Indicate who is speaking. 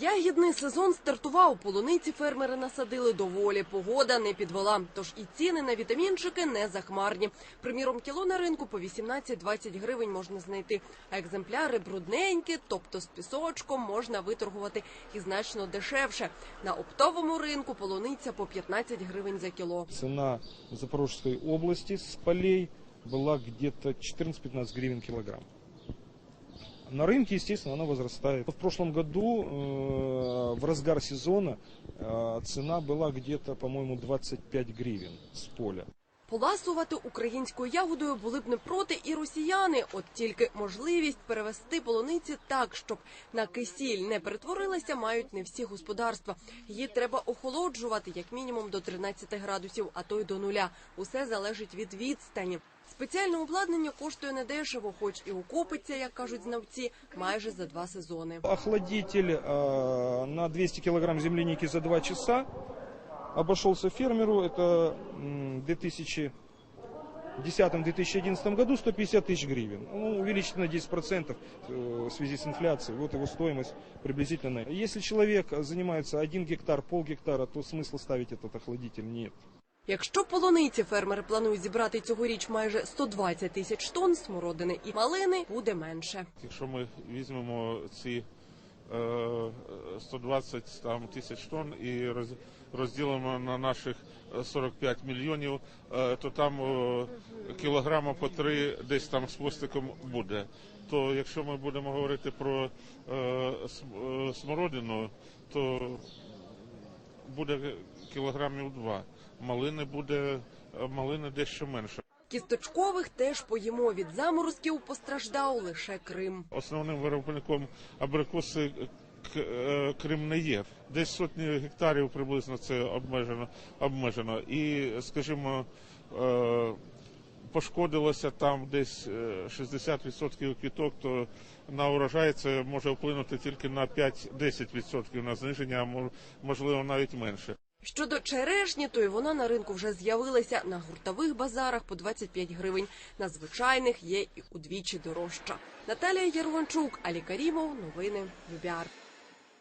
Speaker 1: Ягідний сезон стартував. Полуниці фермери насадили доволі. Погода не підвела. Тож і ціни на вітамінчики не захмарні. Приміром, кіло на ринку по 18-20 гривень можна знайти. А екземпляри брудненькі, тобто з пісочком, можна виторгувати і значно дешевше. На оптовому ринку полуниця по 15 гривень за кіло.
Speaker 2: Цена в Запорожской области с полей была где-то 14-15 гривен килограмм. На рынке, естественно, она возрастает. В прошлом году э, в разгар сезона э, цена была где-то, по-моему, 25 гривен с поля.
Speaker 1: Поласувати українською ягодою були б не проти і росіяни. От тільки можливість перевести полуниці так, щоб на кисіль не перетворилася, мають не всі господарства. Її треба охолоджувати як мінімум до 13 градусів, а то й до нуля. Усе залежить від відстані. Спеціальне обладнання коштує недешево, хоч і окупиться, як кажуть знавці, майже за два сезони.
Speaker 2: Охладитель э, на 200 килограмм земляники за 2 часа обошелся фермеру. Это м, в 2010-2011 году 150 тысяч гривен. Ну, увеличить на 10% э, в связи с инфляцией. Вот его стоимость приблизительно. Если человек занимается 1 гектар, пол гектара, то смысла ставить этот охладитель нет.
Speaker 1: Якщо полуниці фермери планують зібрати цьогоріч майже 120 тисяч тонн, смородини і малини буде менше.
Speaker 3: Якщо ми візьмемо ці е, 120 там, тисяч тонн і роз- розділимо на наших е, 45 мільйонів, е, то там е, кілограма по три десь там з хвостиком буде. То якщо ми будемо говорити про е, е, смородину, то буде кілограмів два. Малини буде е, малини дещо менше.
Speaker 1: Кісточкових теж поїмо від заморозків постраждав лише Крим.
Speaker 3: Основним виробником абрикоси е, Крим не є. Десь сотні гектарів приблизно це обмежено. обмежено. І, скажімо, е, пошкодилося там десь е, 60% квіток, то на урожай це може вплинути тільки на 5-10% на зниження, а можливо навіть менше.
Speaker 1: Щодо черешні, то й вона на ринку вже з'явилася на гуртових базарах по 25 гривень. На звичайних є і удвічі дорожча. Наталія Ярванчук, Алі Карімов, новини ВБР.